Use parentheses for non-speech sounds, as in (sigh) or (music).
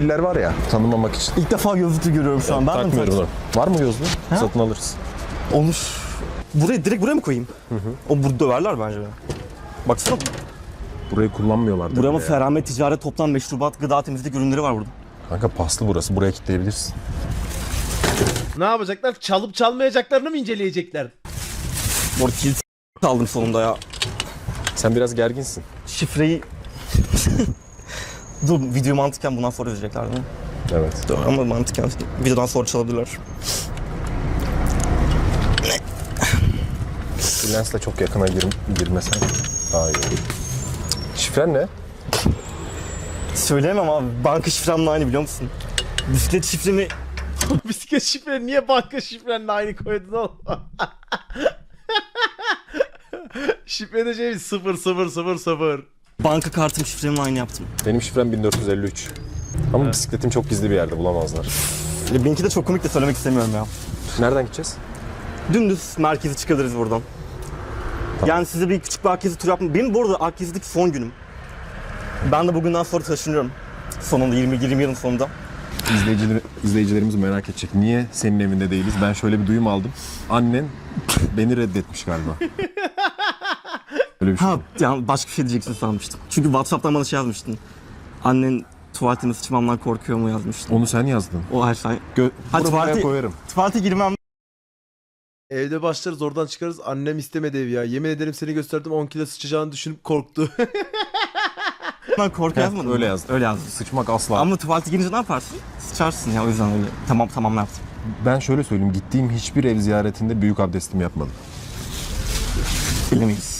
gözlükler var ya tanımamak için. İlk defa gözlüklü görüyorum şu an. Ben de mi Takmıyorum onu. Var mı gözlüğü? Satın alırız. Olur. Buraya direkt buraya mı koyayım? O burada döverler bence. Baksana Burayı kullanmıyorlar. buraya ama ya. Ferhamet Ticaret Toptan Meşrubat Gıda Temizlik ürünleri var burada. Kanka paslı burası. Buraya kilitleyebilirsin. Ne yapacaklar? Çalıp çalmayacaklarını mı inceleyecekler? Bu arada kilit aldım sonunda ya. Sen biraz gerginsin. Şifreyi... (laughs) Dur video mantıken bundan sonra verecekler değil mi? Evet. Doğru ama mantıken videodan sonra çalabilirler. Lensle çok yakına gir girmesen daha iyi olur. Şifren ne? Söyleyemem abi. Banka şifremle aynı biliyor musun? Bisiklet şifremi (laughs) Bisiklet şifreni niye banka şifrenle aynı koydun oğlum? (laughs) Şifrede şey 0 0 0 0. banka kartım şifremi aynı yaptım. Benim şifrem 1453. Ama bisikletim çok gizli bir yerde bulamazlar. Ya benimki de çok komik de söylemek istemiyorum ya. Nereden gideceğiz? Dümdüz merkezi çıkabiliriz buradan. Yani size bir küçük bir Akgezi tur yapmam. Benim bu arada Akgezi'deki son günüm. Ben de bugünden sonra taşınıyorum. Sonunda 20 20 yılın sonunda. İzleyiciler, izleyicilerimiz merak edecek. Niye senin evinde değiliz? Ben şöyle bir duyum aldım. Annen beni reddetmiş galiba. (laughs) Öyle bir şey. Ha yani başka bir şey diyeceksin sanmıştım. Çünkü WhatsApp'tan bana şey yazmıştın. Annen tuvaletime sıçmamdan korkuyor mu yazmıştın. Onu sen yazdın. O her şey. Gö Ha, tuvalete- koyarım. Tuvalete girmem Evde başlarız oradan çıkarız. Annem istemedi evi ya. Yemin ederim seni gösterdim 10 kilo sıçacağını düşünüp korktu. (laughs) ben korku yazmadım. öyle yazdım. Öyle yazdım. Sıçmak asla. Ama tuvalete girince ne yaparsın? Sıçarsın ya o yüzden öyle. Tamam tamam ne yaptım. Ben şöyle söyleyeyim. Gittiğim hiçbir ev ziyaretinde büyük abdestimi yapmadım. Bilemeyiz.